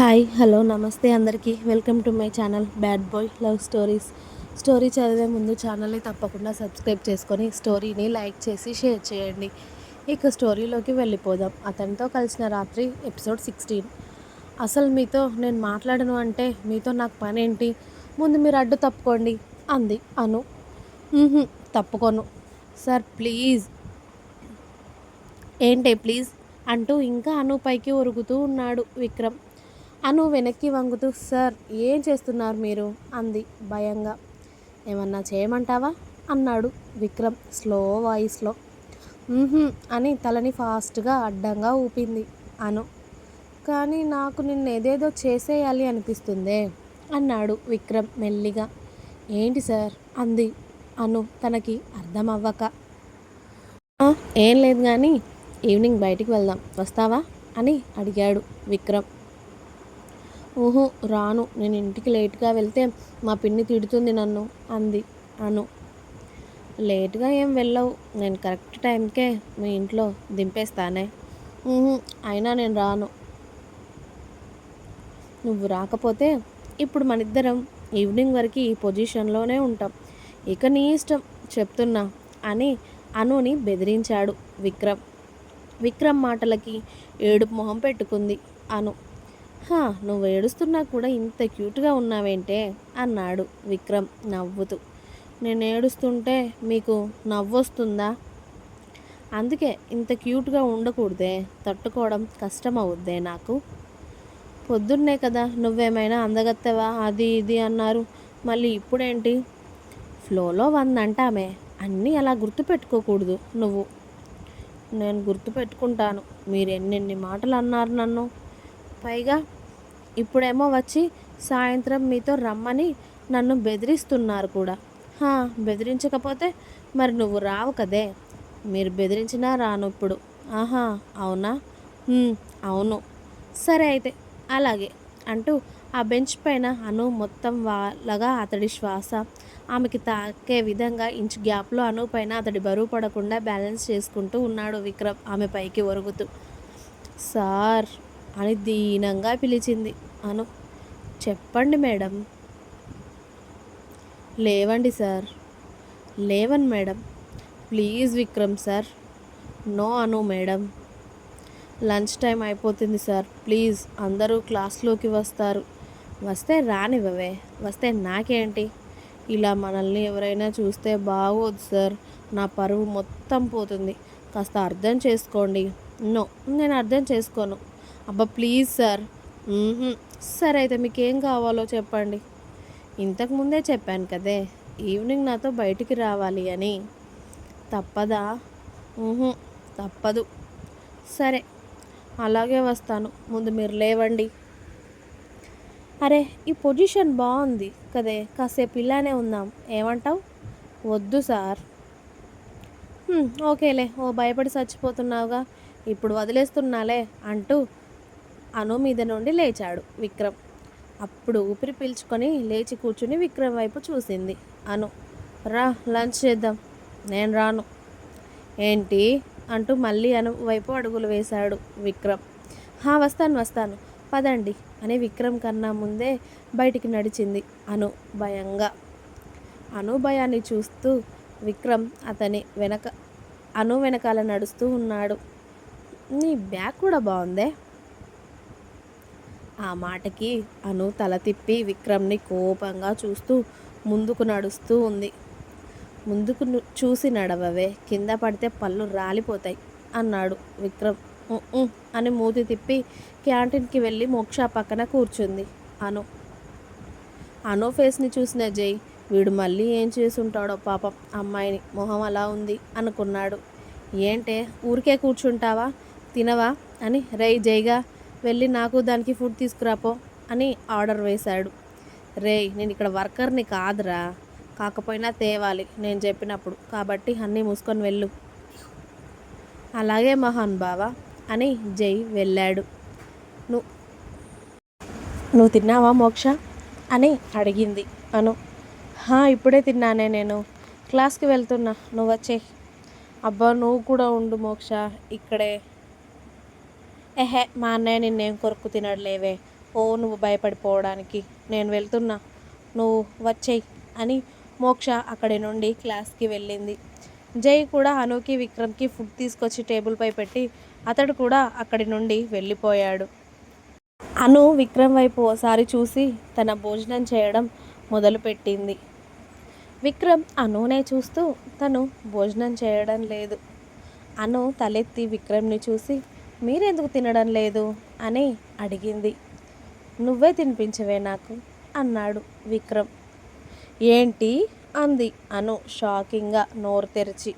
Hi hello నమస్తే అందరికీ welcome to my channel bad boy love stories story చదివే ముందు ఛానల్ని తప్పకుండా సబ్స్క్రైబ్ చేసుకొని స్టోరీని లైక్ చేసి షేర్ చేయండి ఇక స్టోరీలోకి వెళ్ళిపోదాం అతనితో కలిసిన రాత్రి ఎపిసోడ్ సిక్స్టీన్ అసలు మీతో నేను మాట్లాడను అంటే మీతో నాకు పనేంటి ముందు మీరు అడ్డు తప్పుకోండి అంది అను తప్పుకోను సార్ ప్లీజ్ ఏంటే ప్లీజ్ అంటూ ఇంకా అను పైకి ఒరుగుతూ ఉన్నాడు విక్రమ్ అను వెనక్కి వంగుతూ సార్ ఏం చేస్తున్నారు మీరు అంది భయంగా ఏమన్నా చేయమంటావా అన్నాడు విక్రమ్ స్లో వాయిస్లో అని తలని ఫాస్ట్గా అడ్డంగా ఊపింది అను కానీ నాకు నిన్న ఏదేదో చేసేయాలి అనిపిస్తుందే అన్నాడు విక్రమ్ మెల్లిగా ఏంటి సార్ అంది అను తనకి అర్థం అవ్వక ఏం లేదు కానీ ఈవినింగ్ బయటికి వెళ్దాం వస్తావా అని అడిగాడు విక్రమ్ ఊహు రాను నేను ఇంటికి లేట్గా వెళ్తే మా పిన్ని తిడుతుంది నన్ను అంది అను లేట్గా ఏం వెళ్ళవు నేను కరెక్ట్ టైంకే మీ ఇంట్లో దింపేస్తానే అయినా నేను రాను నువ్వు రాకపోతే ఇప్పుడు మనిద్దరం ఈవినింగ్ వరకు ఈ పొజిషన్లోనే ఉంటాం ఇక నీ ఇష్టం చెప్తున్నా అని అనుని బెదిరించాడు విక్రమ్ విక్రమ్ మాటలకి ఏడుపు మొహం పెట్టుకుంది అను హా నువ్వు ఏడుస్తున్నా కూడా ఇంత క్యూట్గా ఉన్నావేంటే అన్నాడు విక్రమ్ నవ్వుతూ నేను ఏడుస్తుంటే మీకు నవ్వొస్తుందా అందుకే ఇంత క్యూట్గా ఉండకూడదే తట్టుకోవడం కష్టం అవుద్దే నాకు పొద్దున్నే కదా నువ్వేమైనా అందగత్తవా అది ఇది అన్నారు మళ్ళీ ఇప్పుడేంటి ఫ్లోలో వందంటామే అన్నీ అలా గుర్తుపెట్టుకోకూడదు నువ్వు నేను గుర్తుపెట్టుకుంటాను మీరు ఎన్నెన్ని మాటలు అన్నారు నన్ను పైగా ఇప్పుడేమో వచ్చి సాయంత్రం మీతో రమ్మని నన్ను బెదిరిస్తున్నారు కూడా బెదిరించకపోతే మరి నువ్వు రావు కదే మీరు బెదిరించినా రాను ఇప్పుడు ఆహా అవునా అవును సరే అయితే అలాగే అంటూ ఆ బెంచ్ పైన అను మొత్తం వాళ్ళగా అతడి శ్వాస ఆమెకి తాకే విధంగా ఇంచు గ్యాప్లో అను పైన అతడి బరువు పడకుండా బ్యాలెన్స్ చేసుకుంటూ ఉన్నాడు విక్రమ్ ఆమె పైకి ఒరుగుతూ సార్ అని దీనంగా పిలిచింది అను చెప్పండి మేడం లేవండి sir లేవను madam please Vikram sir no Anu madam lunch time అయిపోతుంది సార్ ప్లీజ్ అందరూ క్లాస్లోకి వస్తారు వస్తే రానివ్వవే వస్తే నాకేంటి ఇలా మనల్ని ఎవరైనా చూస్తే బాగోదు సార్ నా పరువు మొత్తం పోతుంది కాస్త అర్థం చేసుకోండి నో నేను అర్థం చేసుకోను అబ్బా ప్లీజ్ సార్ సరే అయితే మీకు ఏం కావాలో చెప్పండి ఇంతకుముందే చెప్పాను కదే ఈవినింగ్ నాతో బయటికి రావాలి అని తప్పదా తప్పదు సరే అలాగే వస్తాను ముందు మీరు లేవండి అరే ఈ పొజిషన్ బాగుంది కదే కాసేపు ఇలానే ఉందాం ఏమంటావు వద్దు సార్ ఓకేలే ఓ భయపడి చచ్చిపోతున్నావుగా ఇప్పుడు వదిలేస్తున్నాలే అంటూ అను మీద నుండి లేచాడు విక్రమ్ అప్పుడు ఊపిరి పీల్చుకొని లేచి కూర్చుని విక్రమ్ వైపు చూసింది అను రా లంచ్ చేద్దాం నేను రాను ఏంటి అంటూ మళ్ళీ అను వైపు అడుగులు వేశాడు విక్రమ్ హా వస్తాను వస్తాను పదండి అని విక్రమ్ కన్నా ముందే బయటికి నడిచింది అను భయంగా అను భయాన్ని చూస్తూ విక్రమ్ అతని వెనక అను వెనకాల నడుస్తూ ఉన్నాడు నీ బ్యాగ్ కూడా బాగుందే ఆ మాటకి అను తల తిప్పి విక్రమ్ని కోపంగా చూస్తూ ముందుకు నడుస్తూ ఉంది ముందుకు చూసి నడవవే కింద పడితే పళ్ళు రాలిపోతాయి అన్నాడు విక్రమ్ అని మూతి తిప్పి క్యాంటీన్కి వెళ్ళి మోక్ష పక్కన కూర్చుంది అను అను ఫేస్ని చూసిన జై వీడు మళ్ళీ ఏం చేసుంటాడో పాపం అమ్మాయిని మొహం అలా ఉంది అనుకున్నాడు ఏంటే ఊరికే కూర్చుంటావా తినవా అని రై జైగా వెళ్ళి నాకు దానికి ఫుడ్ తీసుకురాపో అని ఆర్డర్ వేశాడు రే నేను ఇక్కడ వర్కర్ని కాదురా కాకపోయినా తేవాలి నేను చెప్పినప్పుడు కాబట్టి అన్నీ మూసుకొని వెళ్ళు అలాగే మహాన్ బావా అని జై వెళ్ళాడు నువ్వు నువ్వు తిన్నావా మోక్ష అని అడిగింది అను హా ఇప్పుడే తిన్నానే నేను క్లాస్కి వెళ్తున్నా నువ్వు వచ్చే అబ్బా నువ్వు కూడా ఉండు మోక్ష ఇక్కడే ఎహే మా అన్నయ్య నిన్నేం కొరకు తినడలేవే ఓ నువ్వు భయపడిపోవడానికి నేను వెళ్తున్నా నువ్వు వచ్చేయి అని మోక్ష అక్కడి నుండి క్లాస్కి వెళ్ళింది జై కూడా అనుకి విక్రమ్కి ఫుడ్ తీసుకొచ్చి టేబుల్పై పెట్టి అతడు కూడా అక్కడి నుండి వెళ్ళిపోయాడు అను విక్రమ్ వైపు ఓసారి చూసి తన భోజనం చేయడం మొదలుపెట్టింది విక్రమ్ అనునే చూస్తూ తను భోజనం చేయడం లేదు అను తలెత్తి విక్రమ్ని చూసి మీరెందుకు తినడం లేదు అని అడిగింది నువ్వే తినిపించవే నాకు అన్నాడు విక్రమ్ ఏంటి అంది అను షాకింగ్గా నోరు తెరిచి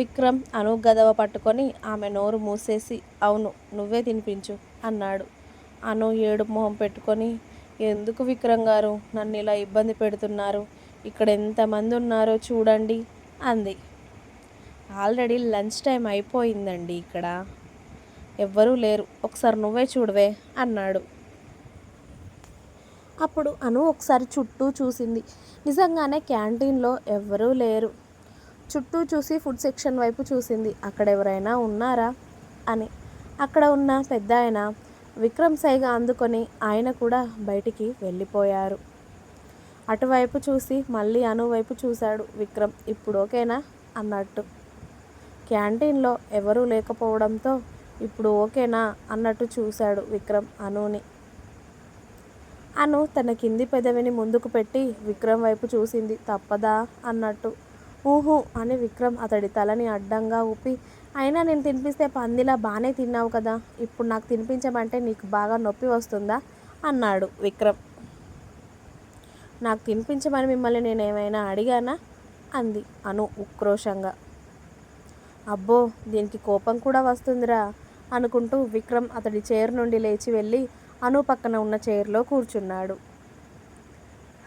విక్రమ్ అను గదవ పట్టుకొని ఆమె నోరు మూసేసి అవును నువ్వే తినిపించు అన్నాడు అను ఏడు మొహం పెట్టుకొని ఎందుకు విక్రమ్ గారు నన్ను ఇలా ఇబ్బంది పెడుతున్నారు ఇక్కడ ఎంతమంది ఉన్నారో చూడండి అంది ఆల్రెడీ లంచ్ టైం అయిపోయిందండి ఇక్కడ ఎవ్వరూ లేరు ఒకసారి నువ్వే చూడవే అన్నాడు అప్పుడు అను ఒకసారి చుట్టూ చూసింది నిజంగానే క్యాంటీన్లో ఎవ్వరూ లేరు చుట్టూ చూసి ఫుడ్ సెక్షన్ వైపు చూసింది అక్కడ ఎవరైనా ఉన్నారా అని అక్కడ ఉన్న పెద్ద ఆయన విక్రమ్ సైగా అందుకొని ఆయన కూడా బయటికి వెళ్ళిపోయారు అటువైపు చూసి మళ్ళీ అనువైపు చూశాడు విక్రమ్ ఇప్పుడు ఓకేనా అన్నట్టు క్యాంటీన్లో ఎవరూ లేకపోవడంతో ఇప్పుడు ఓకేనా అన్నట్టు చూశాడు విక్రమ్ అనుని అను తన కింది పెదవిని ముందుకు పెట్టి విక్రమ్ వైపు చూసింది తప్పదా అన్నట్టు ఊహు అని విక్రమ్ అతడి తలని అడ్డంగా ఊపి అయినా నేను తినిపిస్తే పందిలా బాగానే తిన్నావు కదా ఇప్పుడు నాకు తినిపించమంటే నీకు బాగా నొప్పి వస్తుందా అన్నాడు విక్రమ్ నాకు తినిపించమని మిమ్మల్ని నేను ఏమైనా అడిగానా అంది అను ఉక్రోషంగా అబ్బో దీనికి కోపం కూడా వస్తుందిరా అనుకుంటూ విక్రమ్ అతడి చైర్ నుండి లేచి వెళ్ళి అను పక్కన ఉన్న చైర్లో కూర్చున్నాడు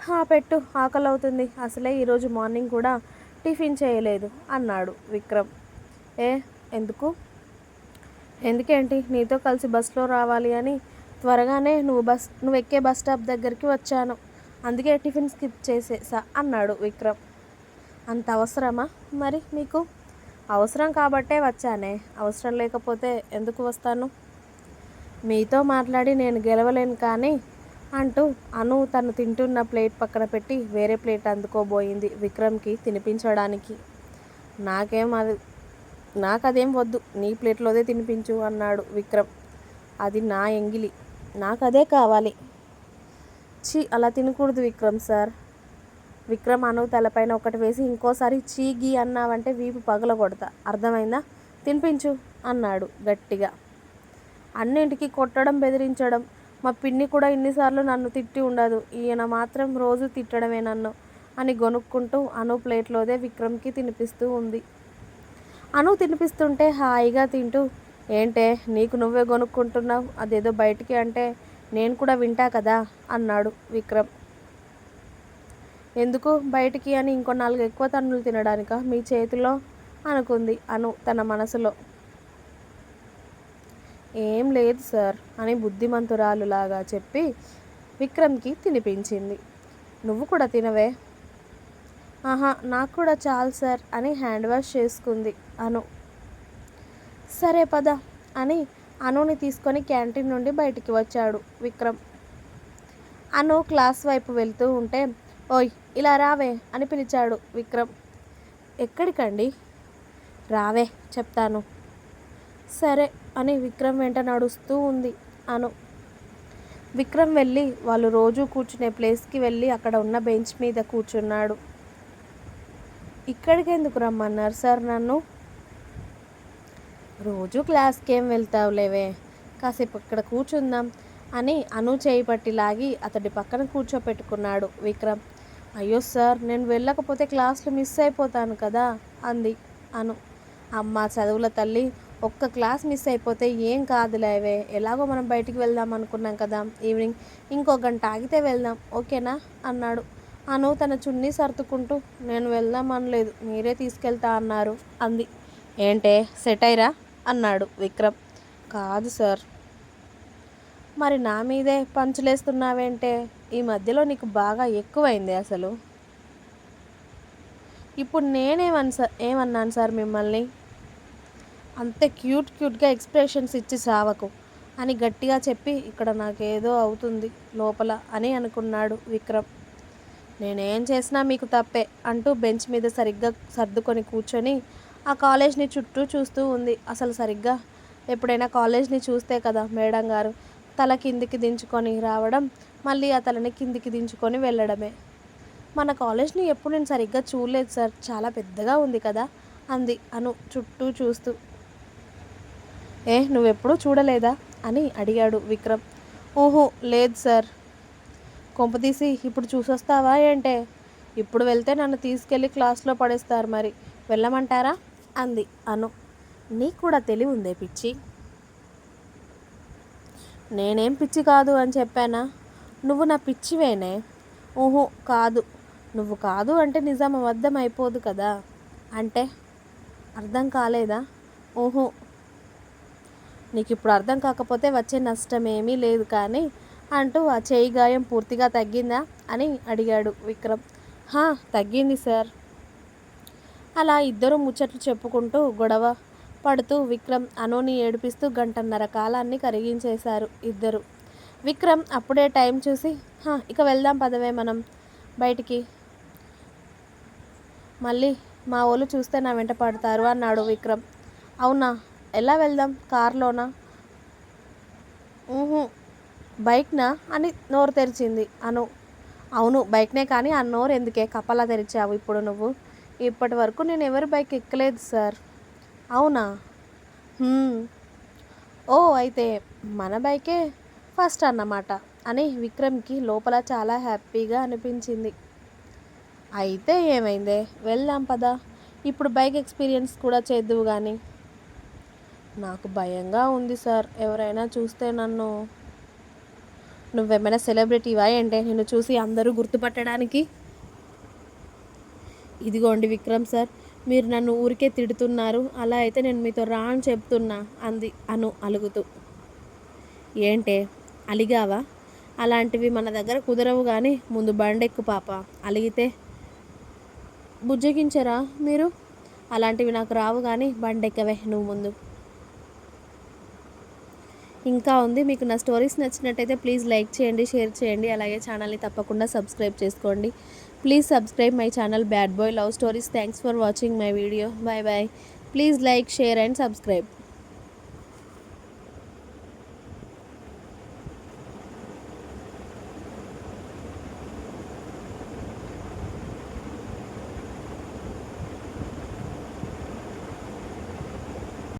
హా పెట్టు ఆకలి అవుతుంది అసలే ఈరోజు మార్నింగ్ కూడా టిఫిన్ చేయలేదు అన్నాడు విక్రమ్ ఏ ఎందుకు ఎందుకేంటి నీతో కలిసి బస్సులో రావాలి అని త్వరగానే నువ్వు బస్ నువ్వు ఎక్కే బస్ స్టాప్ దగ్గరికి వచ్చాను అందుకే టిఫిన్ స్కిప్ చేసేసా అన్నాడు విక్రమ్ అంత అవసరమా మరి మీకు అవసరం కాబట్టే వచ్చానే అవసరం లేకపోతే ఎందుకు వస్తాను మీతో మాట్లాడి నేను గెలవలేను కానీ అంటూ అను తను తింటున్న ప్లేట్ పక్కన పెట్టి వేరే ప్లేట్ అందుకోబోయింది విక్రమ్కి తినిపించడానికి నాకేం అది నాకు అదేం వద్దు నీ ప్లేట్లోదే తినిపించు అన్నాడు విక్రమ్ అది నా ఎంగిలి నాకు అదే కావాలి చి అలా తినకూడదు విక్రమ్ సార్ విక్రమ్ అను తలపైన ఒకటి వేసి ఇంకోసారి చీగి అన్నావంటే వీపు పగలగొడతా అర్థమైందా తినిపించు అన్నాడు గట్టిగా అన్నింటికి కొట్టడం బెదిరించడం మా పిన్ని కూడా ఇన్నిసార్లు నన్ను తిట్టి ఉండదు ఈయన మాత్రం రోజు తిట్టడమే నన్ను అని గొనుక్కుంటూ అను ప్లేట్లోదే విక్రమ్కి తినిపిస్తూ ఉంది అను తినిపిస్తుంటే హాయిగా తింటూ ఏంటే నీకు నువ్వే కొనుక్కుంటున్నావు అదేదో బయటికి అంటే నేను కూడా వింటా కదా అన్నాడు విక్రమ్ ఎందుకు బయటికి అని ఇంకో నాలుగు ఎక్కువ తన్నులు తినడానిక మీ చేతిలో అనుకుంది అను తన మనసులో ఏం లేదు సార్ అని బుద్ధిమంతురాలులాగా చెప్పి విక్రమ్కి తినిపించింది నువ్వు కూడా తినవే ఆహా నాకు కూడా చాలు సార్ అని హ్యాండ్ వాష్ చేసుకుంది అను సరే పద అని అనుని తీసుకొని క్యాంటీన్ నుండి బయటికి వచ్చాడు విక్రమ్ అను క్లాస్ వైపు వెళ్తూ ఉంటే ఓయ్ ఇలా రావే అని పిలిచాడు విక్రమ్ ఎక్కడికండి రావే చెప్తాను సరే అని విక్రమ్ వెంట నడుస్తూ ఉంది అను విక్రమ్ వెళ్ళి వాళ్ళు రోజు కూర్చునే ప్లేస్కి వెళ్ళి అక్కడ ఉన్న బెంచ్ మీద కూర్చున్నాడు ఇక్కడికి ఎందుకు రమ్మన్నారు సార్ నన్ను రోజు క్లాస్కి ఏం వెళ్తావు లేవే కాసేపు అక్కడ కూర్చుందాం అని అను చేయి పట్టి లాగి అతడి పక్కన కూర్చోపెట్టుకున్నాడు విక్రమ్ అయ్యో సార్ నేను వెళ్ళకపోతే క్లాసులు మిస్ అయిపోతాను కదా అంది అను అమ్మ చదువుల తల్లి ఒక్క క్లాస్ మిస్ అయిపోతే ఏం కాదులేవే ఎలాగో మనం బయటికి వెళ్దాం అనుకున్నాం కదా ఈవినింగ్ ఇంకో గంట ఆగితే వెళ్దాం ఓకేనా అన్నాడు అను తన చున్నీ సర్దుకుంటూ నేను వెళ్దాం అనలేదు మీరే తీసుకెళ్తా అన్నారు అంది ఏంటే సెటైరా అన్నాడు విక్రమ్ కాదు సార్ మరి నా మీదే పంచులేస్తున్నావేంటే ఈ మధ్యలో నీకు బాగా ఎక్కువైంది అసలు ఇప్పుడు నేనేమన్ సార్ ఏమన్నాను సార్ మిమ్మల్ని అంతే క్యూట్ క్యూట్గా ఎక్స్ప్రెషన్స్ ఇచ్చి సావకు అని గట్టిగా చెప్పి ఇక్కడ నాకేదో అవుతుంది లోపల అని అనుకున్నాడు విక్రమ్ నేనేం చేసినా మీకు తప్పే అంటూ బెంచ్ మీద సరిగ్గా సర్దుకొని కూర్చొని ఆ కాలేజ్ని చుట్టూ చూస్తూ ఉంది అసలు సరిగ్గా ఎప్పుడైనా కాలేజ్ని చూస్తే కదా మేడం గారు తల కిందికి దించుకొని రావడం మళ్ళీ ఆ తలని కిందికి దించుకొని వెళ్ళడమే మన కాలేజ్ని ఎప్పుడు నేను సరిగ్గా చూడలేదు సార్ చాలా పెద్దగా ఉంది కదా అంది అను చుట్టూ చూస్తూ ఏ నువ్వెప్పుడూ చూడలేదా అని అడిగాడు విక్రమ్ ఊహో లేదు సార్ కొంపదీసి ఇప్పుడు చూసొస్తావా ఏంటే ఇప్పుడు వెళ్తే నన్ను తీసుకెళ్ళి క్లాస్లో పడేస్తారు మరి వెళ్ళమంటారా అంది అను నీకు కూడా తెలివి ఉందే పిచ్చి నేనేం పిచ్చి కాదు అని చెప్పానా నువ్వు నా పిచ్చివేనే ఊహో కాదు నువ్వు కాదు అంటే నిజం అబద్ధం అయిపోదు కదా అంటే అర్థం కాలేదా ఊహో నీకు ఇప్పుడు అర్థం కాకపోతే వచ్చే నష్టమేమీ లేదు కానీ అంటూ ఆ చేయి గాయం పూర్తిగా తగ్గిందా అని అడిగాడు విక్రమ్ హా తగ్గింది సార్ అలా ఇద్దరు ముచ్చట్లు చెప్పుకుంటూ గొడవ పడుతూ విక్రమ్ అనోని ఏడిపిస్తూ గంటన్నర కాలాన్ని కరిగించేశారు ఇద్దరు విక్రమ్ అప్పుడే టైం చూసి ఇక వెళ్దాం పదవే మనం బయటికి మళ్ళీ మా వాళ్ళు చూస్తే నా వెంట పడతారు అన్నాడు విక్రమ్ అవునా ఎలా వెళ్దాం కార్లోనా బైక్నా అని నోరు తెరిచింది అను అవును బైక్నే కానీ ఆ నోరు ఎందుకే కప్పలా తెరిచావు ఇప్పుడు నువ్వు ఇప్పటి వరకు నేను ఎవరి బైక్ ఎక్కలేదు సార్ అవునా ఓ అయితే మన బైకే ఫస్ట్ అన్నమాట అని విక్రమ్కి లోపల చాలా హ్యాపీగా అనిపించింది అయితే ఏమైందే వెళ్దాం పదా ఇప్పుడు బైక్ ఎక్స్పీరియన్స్ కూడా చేద్దువు కానీ నాకు భయంగా ఉంది సార్ ఎవరైనా చూస్తే నన్ను నువ్వేమైనా సెలబ్రిటీవా అంటే నిన్ను చూసి అందరూ గుర్తుపట్టడానికి ఇదిగోండి విక్రమ్ సార్ మీరు నన్ను ఊరికే తిడుతున్నారు అలా అయితే నేను మీతో రా అని చెప్తున్నా అంది అను అలుగుతూ ఏంటే అలిగావా అలాంటివి మన దగ్గర కుదరవు కానీ ముందు బండెక్కు పాప అలిగితే బుజ్జగించరా మీరు అలాంటివి నాకు రావు కానీ బండెక్కవే నువ్వు ముందు ఇంకా ఉంది మీకు నా స్టోరీస్ నచ్చినట్టయితే ప్లీజ్ లైక్ చేయండి షేర్ చేయండి అలాగే ఛానల్ని తప్పకుండా సబ్స్క్రైబ్ చేసుకోండి Please subscribe my channel Bad Boy Love Stories. Thanks for watching my video. Bye bye. Please like, share and subscribe.